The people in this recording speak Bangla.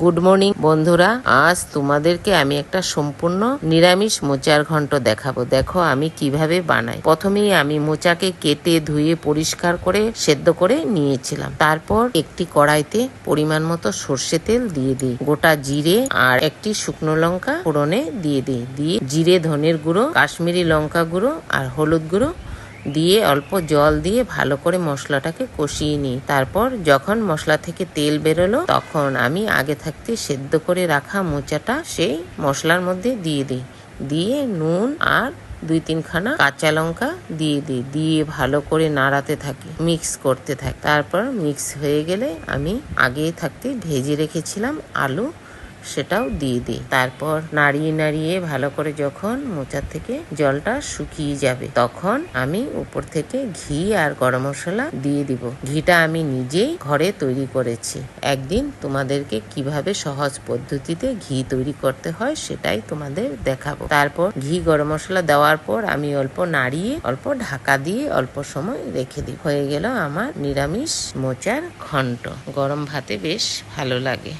গুড মর্নিং বন্ধুরা। আজ তোমাদেরকে আমি একটা সম্পূর্ণ নিরামিষ মোচার ঘন্ট দেখাবো। দেখো আমি কীভাবে বানাই। প্রথমেই আমি মোচাকে কেটে ধুয়ে পরিষ্কার করে সেদ্ধ করে নিয়েছিলাম। তারপর একটি কড়াইতে পরিমাণ মতো সর্ষে তেল দিয়ে দিই। গোটা জিরে আর একটি শুকনো লঙ্কা ফোড়নে দিয়ে দিই। দিয়ে জিরে ধনের গুঁড়ো, কাশ্মীরি লঙ্কা গুঁড়ো আর হলুদ গুঁড়ো দিয়ে অল্প জল দিয়ে ভালো করে মশলাটাকে কষিয়ে নিই। তারপর যখন মশলা থেকে তেল বেরোলো, তখন আমি আগে থাকতে সেদ্ধ করে রাখা মোচাটা সেই মশলার মধ্যে দিয়ে দিই। দিয়ে নুন আর দুই তিনখানা কাঁচা লঙ্কা দিয়ে দিই। দিয়ে ভালো করে নাড়াতে থাকি, মিক্স করতে থাকি। তারপর মিক্স হয়ে গেলে আমি আগে থাকতে ভেজে রেখেছিলাম আলু সেটাও দিয়ে দিই। তারপর নাড়িয়ে নাড়িয়ে ভালো করে যখন মোচার থেকে জলটা শুকিয়ে যাবে, তখন আমি উপর থেকে ঘি আর গরম মশলা দিয়ে দিব। ঘিটা আমি নিজেই ঘরে তৈরি করেছি। একদিন তোমাদেরকে কীভাবে সহজ পদ্ধতিতে ঘি তৈরি করতে হয় সেটাই তোমাদের দেখাবো। তারপর ঘি গরম মশলা দেওয়ার পর আমি অল্প নাড়িয়ে, অল্প ঢাকা দিয়ে অল্প সময় রেখে দিই। হয়ে গেল আমার নিরামিষ মোচার ঘন্ট। গরম ভাতে বেশ ভালো লাগে।